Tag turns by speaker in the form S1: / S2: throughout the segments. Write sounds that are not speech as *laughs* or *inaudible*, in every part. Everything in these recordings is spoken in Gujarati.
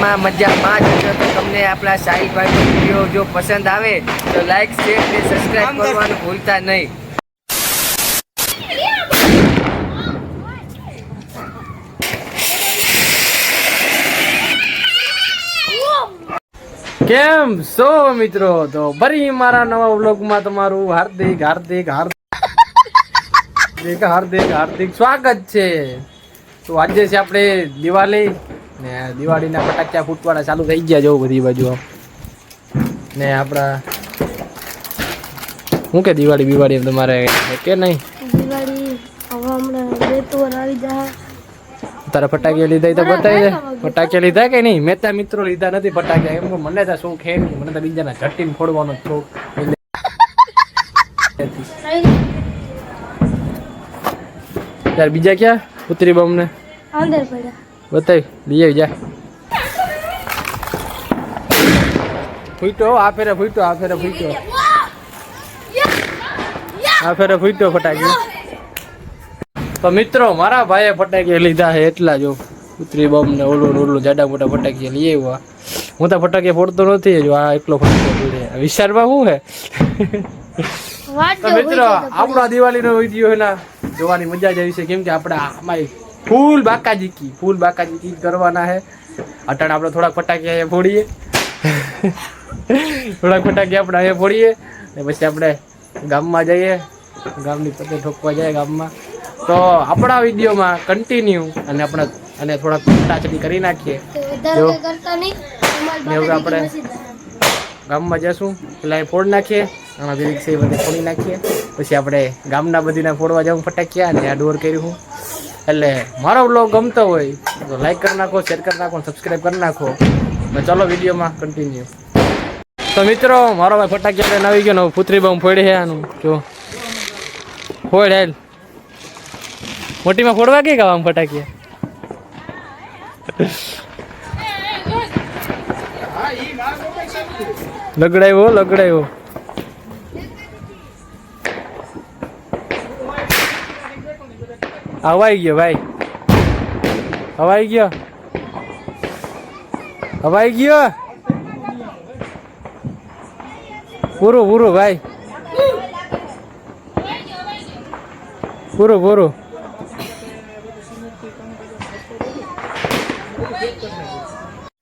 S1: મજામાં મજામાં જ તો તમને આપણા સાહિલભાઈનો વીડિયો જો પસંદ આવે તો લાઈક શેર અને સબસ્ક્રાઇબ કરવાનું ભૂલતા નહીં.
S2: કેમ સો મિત્રો? તો ફરી મારા નવા વ્લોગમાં તમારું હાર્દિક હાર્દિક હાર્દિક હાર્દિક હાર્દિક સ્વાગત છે. તો આજે છે આપણે દિવાળી. ને દિવાળીના ફટાકડા ફૂટવાના ચાલુ થઈ ગયા જો બધી બાજુ ને આપણા શું કે દિવાળી બિવાળી તમારે કે નહીં? તારા ફટાકિયા લીધા તો બતાવી દે. ફટાકિયા લીધા કે નહીં? મેં ત્યાં મિત્રો લીધા નથી ફટાકિયા એમ મને તો શું ખે નહીં મને તો બીજાના ઝટીને ફોડવાનો શોખ. યાર બીજા ક્યાં? ઉતરી બમને
S3: અંદર પડ્યા.
S2: બતાવી લઈ આવી જા. ફૂટો આ ફેરે ફૂટો આ ફેરે ફૂટો આ ફેરે ફૂટો ફટાકી તો મિત્રો મારા ભાઈએ ફટાકી લીધા છે એટલા જો. ઉતરી બમ ને ઓલું ઓલું જાડા મોટા ફટાકી લઈ આવ્યા. હું તો ફટાકી ફોડતો નથી જો આ એકલો ફટાકી ફોડે. વિસ્તારમાં શું હે મિત્રો આપણો દિવાળીનો વીડિયો એના જોવાની મજા જ આવી છે. કેમ કે આપણે આમાં ફૂલ બાકાજીકી ફૂલ બાકાજીકી કરવાના છે અટાણે આપણે થોડાક ફટાકી અહીંયા ફોડીએ. થોડાક ફટાકી આપણે અહીંયા ફોડીએ. ને પછી આપણે ગામમાં જઈએ. ગામની પતે ઠોકવા જાય ગામમાં. તો આપણા વિડીયોમાં કન્ટિન્યુ અને આપણે અને થોડાક ફટાચડી કરી નાખીએ. જો. ને હવે આપણે- ગામમાં જશું. પેલા એ ફોડ નાખીએ. આમાં વિવિધ છે બધે ફોડી નાખીએ. પછી આપણે ગામના બધીના ફોડવા જવું ફટાક્યા. અને આ ડોર કર્યું એટલે મારો બ્લોગ ગમતો હોય તો લાઈક કરી નાખો શેર કરી નાખો સબસ્ક્રાઈબ કરી નાખો. ચાલો વિડીયોમાં કન્ટિન્યુ તો મિત્રો, મારો ભાઈ ફટાકિયા લઈને આવી ગયો ને પુત્રી બમ ફોડી છે આનું. જો. ફોડ હેલ. મોટીમાં ફોડવા કે આમ ફટાકી લગડાયો લગડાયો. હવાઈ ગયો ભાઈ. હવાઈ ગયો. હવાઈ ગયો. પૂરું પૂરું ભાઈ. પૂરું પૂરું.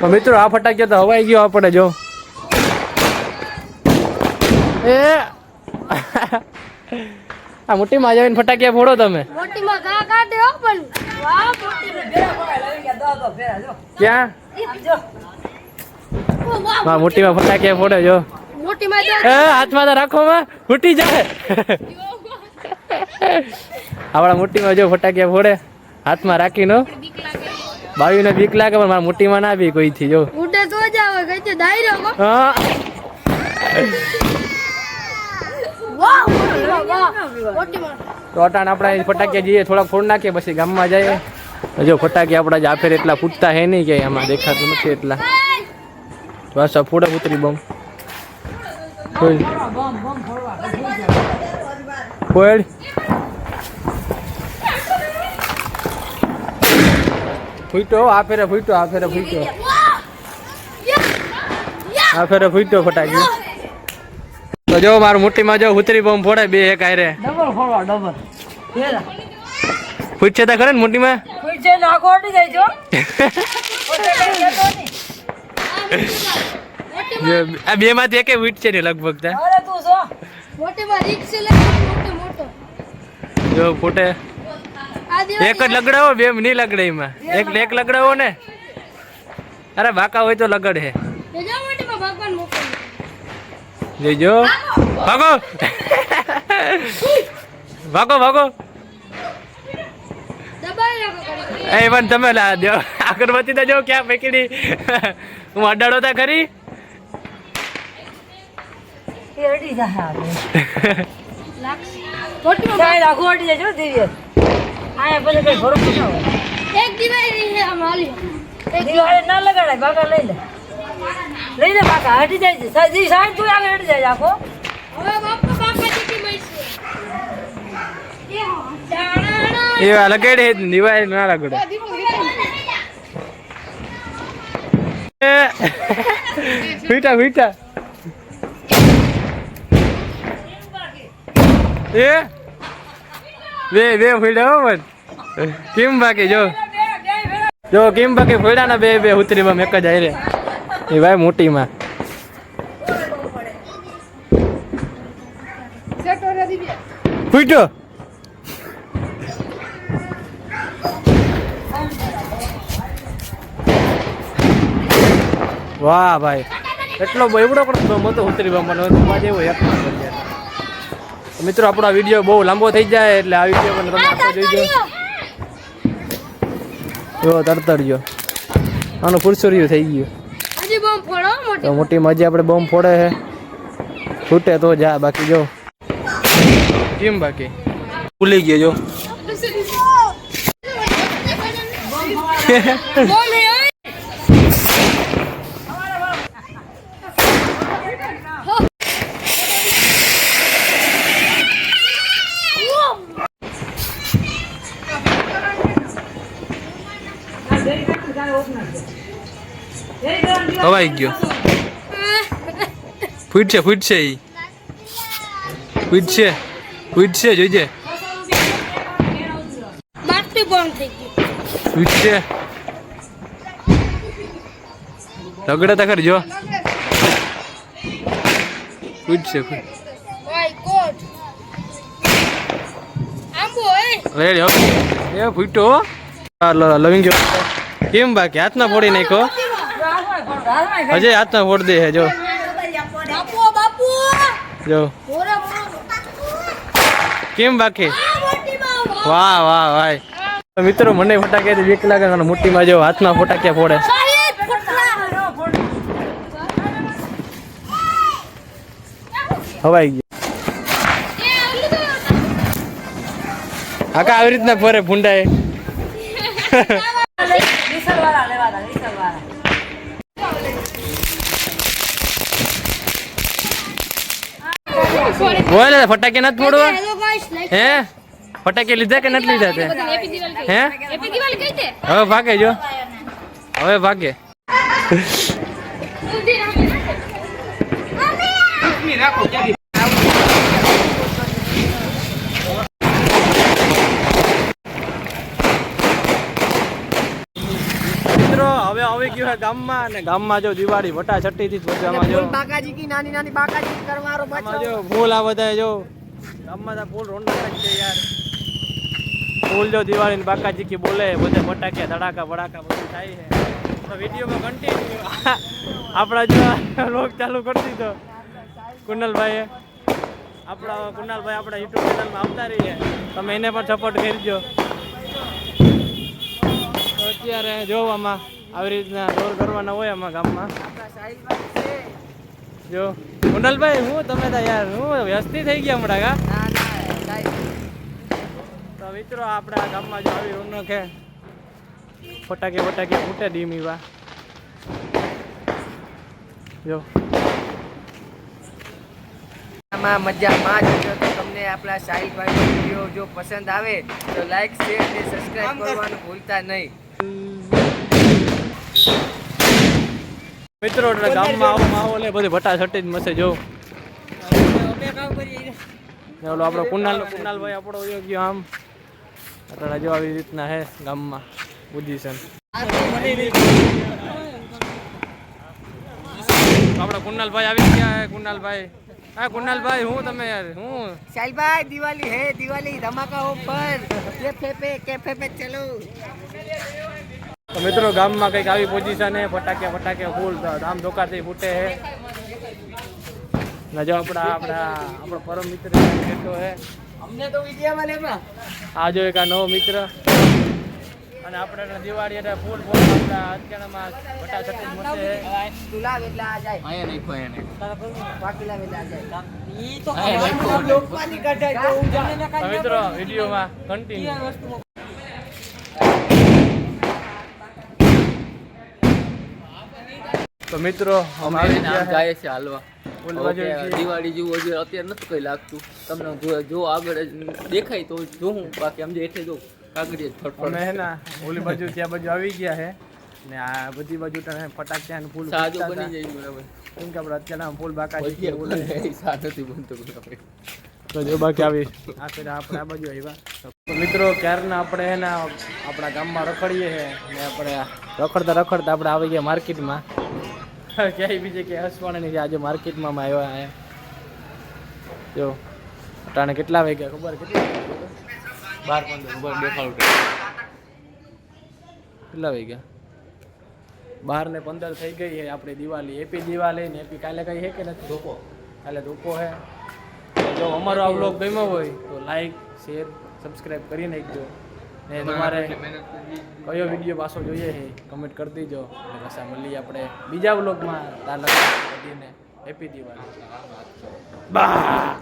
S2: તો મિત્રો, આ ગયો તો હવાઈ ગયો આપણે જો. એ. આ મોટી માં જઈને ફટાકિયા ફોડો તમે.
S3: મોટીમાં ગા ગા હો પણ વાહ
S2: ક્યાં
S3: જો વાહ
S2: મોટી માં ફટાકિયા ફોડે જો.
S3: મોટીમાં જો.
S2: એ હાથમાં તો રાખો માં. ફૂટી જાય. આપણા મોટી માં જો ફટાકિયા ફોડે. હાથમાં રાખીનો બાવીને બીક લાગે પણ મારા મોટી માં ના બી કોઈ થી જો.
S3: ઉડે તો જ આવે કઈ દાયરો
S2: હા. અટાણ આપણે ફટાકિયા જઈએ થોડાક ફોડ નાખીએ પછી ગામમાં જઈએ. જો ફટાકી આપણા જ આફેર એટલા ફૂટતા હે નહીં કે આમાં દેખાતું નથી એટલા. બસ આ ઉતરી બમ. ફોડ ફોડ ફૂટો આ ફેરે ફૂટો આ ફેરે ફૂટો આ ફેરે ફૂટો ફટાકી. તો જો મારું મુઠ્ઠીમાં જો ઉતરી બમ ફોડે બે એક આયરે
S4: ડબલ ફોડવા ડબલ.
S2: પૂછશે તો ખરે ને મોટીમાં
S4: પૂછે નાખો અડી જાય જો.
S2: આ બે માંથી એકે વીટ છે ને લગભગ તા.
S4: અરે તું જો.
S3: મોટીમાં રિક્ષ લે મોટો મોટો.
S2: જો ફૂટે. એક જ લગડાવો બે નહીં લગડે એમાં. એક એક લગડાવો ને. અરે બાકા હોય તો લગડ. હે
S3: જો મોટીમાં ભગવાન મોકલે
S2: જોઈજો ભાગો. ભાગો ભાગો. એ પણ તમે લા દો. અગરબત્તી તો જો ક્યાં ફેંકીડી હું અડાડો તા ખરી?
S3: એક દિવાળી
S4: ના લગાડાય બાકા લઈ લે. લઈ લે બાકા હટી જાય છે. સાહેબ તું આગળ હટી જાય આખો.
S3: હવે બાપા બાપા જીતી મળી છે
S2: એ લગાડે દિવાળી ના લગડે. ફીટા ફીટા એ? બે બે ફીટા હો કેમ બાકી? જો. જો કેમ બાકી? ફોડા ના બે બે ઉતરીમાં એક જ આયરે એ ભાઈ મોટીમાં. ફૂટ્યો. વાહ ભાઈ. એટલો એવડો પણ મતો ઉતરી મને મજા એવો. તો મિત્રો, આપણો આ વીડિયો બહુ લાંબો થઈ જાય એટલે આ વીડિયો પણ તમે જોઈજો જો તરતરજો આનું ફુરસુરિયું થઈ ગયું.
S3: બોમ્બ ફોડો મોટી
S2: તો મોટી મજા આપણે બોમ્બ ફોડે છે. ફૂટે તો જા બાકી જો. કેમ બાકી? ભૂલી ગયો જો.
S3: બોમ્બ *laughs*
S2: હવાઈ ગયો. ફૂટશે ફૂટશે ઈ. ફૂટશે ફૂટશે જોઈજે. ફૂટશે. રગડે તો ખરી જો. ફૂટશે ફૂટ.
S3: એ.
S2: ફૂટો લવિંગ કેમ બાકી? હાથના ફોડી નાખો હજે હાથના ફોડ દે હે જો.
S3: બાપુ બાપુ
S2: જો. કેમ બાકી? વાહ વાહ ભાઈ તો મિત્રો મને ફટાકિયાથી બે લાગે અને મોટીમાં જો હાથમાં ફટાક્યા ફોડે? હવાઈ ગયો. આકા આવી રીતના ફરે ભૂંડાએ. *laughs* *laughs* બોલે ફટાકે નથી ફોડવા
S3: હેલો ગાઈસ લાઈક
S2: હે? ફટાકે લીધા કે નથી લીધા તે? હે? હવે ભાગે જો. હવે ભાગે. મિત્રો હવે આવી ગયું છે ગામમાં અને ગામમાં જો દિવાળી વટાછટ્ટી થી બધામાં જો.
S1: બાકાજી કી નાની નાની બાકાજી કરવારો
S2: આમાં જો ફૂલ આ બધા જો. ગામમાં તો ફૂલ રોંડા છે યાર. ફૂલ જો દિવાળી ને બાકાજી કી બોલે બધે ફટાકે ધડાકા વડાકા બધું થાય છે. તો વિડીયોમાં કન્ટિન્યુ *laughs* આપણા જો લોક ચાલુ કરી દીધો. કુનલભાઈએ. આપણા કુનાલભાઈ આપણા યુટ્યુબ ચેનલમાં આવતા રહીએ. તમે એને પણ સપોર્ટ કરજો અત્યારે જો આમાં આવી રીતના દોર કરવાના હોય અમારા ગામમાં. જો કુંડલભાઈ હું તમે તો યાર હું વ્યસ્તી થઈ ગયા હમણાં કા? તો મિત્રો આપણા ગામમાં જો આવી રોનક કે ફટાકે ફટાકે ફૂટે ડીમીવા જો.
S1: આમાં મજામાં જ તો તમને આપણા સાહિલભાઈનો વીડિયો જો પસંદ આવે તો લાઈક શેર અને સબસ્ક્રાઇબ કરવાનું ભૂલતા નહીં.
S2: મિત્રો એટલે ગામમાં આવો. માહોલ એ બધી ભટા છટી જ. મસે જો ઓલો આપણો કુનાલ કુનાલભાઈ આપણો યોગ્ય આમ. અત્યારે જો આવી રીતના હે ગામમાં પોઝિશન આપણા કુનાલભાઈ આવી ગયા હે કુનાલભાઈ હા કુનાલભાઈ હું તમે યાર હું?
S1: સાહેબભાઈ દિવાળી હે દિવાળી ધમાકા ઉપર. કેફે પે કેફે પે ચલો.
S2: મિત્રો ગામમાં કંઈક આવી પોઝિશન હે ફટાકે ફટાકે ફૂલ ધામ ધોકાથી ફૂટે હે ને જો આપણા આપણા આપણો પરમ મિત્ર બેઠો હે
S1: અમને તો વિડીયોમાં લેવા
S2: આ જો એક આ નવો મિત્ર. અને આપણે દિવાળી એટલે ફૂલ ફૂલ આપણા અત્યારમાં ફટા છટી હે
S1: તું લાવ એટલે આ જાય.
S2: અહીંયા નહીં કોઈ એને
S1: બાકી લાવ એટલે આ જાય.
S4: ઈ તો
S1: લોકવાની કઢાય તો હું જાણે
S2: તો મિત્રો વિડીયોમાં કન્ટિન્યુ તો મિત્રો અમે આવી ગયા છે.
S5: જાય છે હાલવા. દિવાળી જેવું હજી અત્યારે નથી કઈ લાગતું. તમને જો- જો આગળ દેખાય તો જોઉં. બાકી સમજે એટલે જો કાગડીએ
S2: અમે
S5: ફટફટ.
S2: હે ના ઓલી બાજુ ત્યાં બાજુ આવી ગયા છે ને આ બધી બાજુ તમે ફટાક્યા ફૂલ
S5: સાજો બની. જાય બરાબર.
S2: કેમ કે આપણે અત્યારના ફૂલ બાકા છે
S5: પછી
S2: એવું નહીં.
S5: આપણે સા નથી બનતો બરાબર.
S2: તો જો બાકી આવી. આ ફેર આપણે આ બાજુ આવ્યા. તો મિત્રો ક્યારના આપણે હે ને આપણા ગામમાં રખડીએ છે ને આપણે રખડતા રખડતા આપણે આવી ગયા માર્કેટમાં. ક્યાંય બીજે કે હસવાના નહીં? આજે માર્કેટમાં આવ્યા હે. જો અટાણે કેટલા વાગ્યા? ખબર કેટલા?
S5: બાર પંદર ઉપર દેખાડું
S2: કેટલા વાગ્યા? બાર ને પંદર થઈ ગઈ છે આપણી દિવાળી. એપી દિવાળી ને એપી કાલે કઈ છે કે નથી? ધોકો કાલે ધોકો છે જો અમારો આ વ્લોગ ગમ્યો હોય તો લાઈક શેર સબસ્ક્રાઈબ કરી નાખજો ને તમારે કયો વીડિયો પાછો જોઈએ છે કમેન્ટ કરી દેજો. અને પાછા મળીએ આપણે બીજા વ્લોગમાં તાલક કરીને હેપી દિવાળી બા!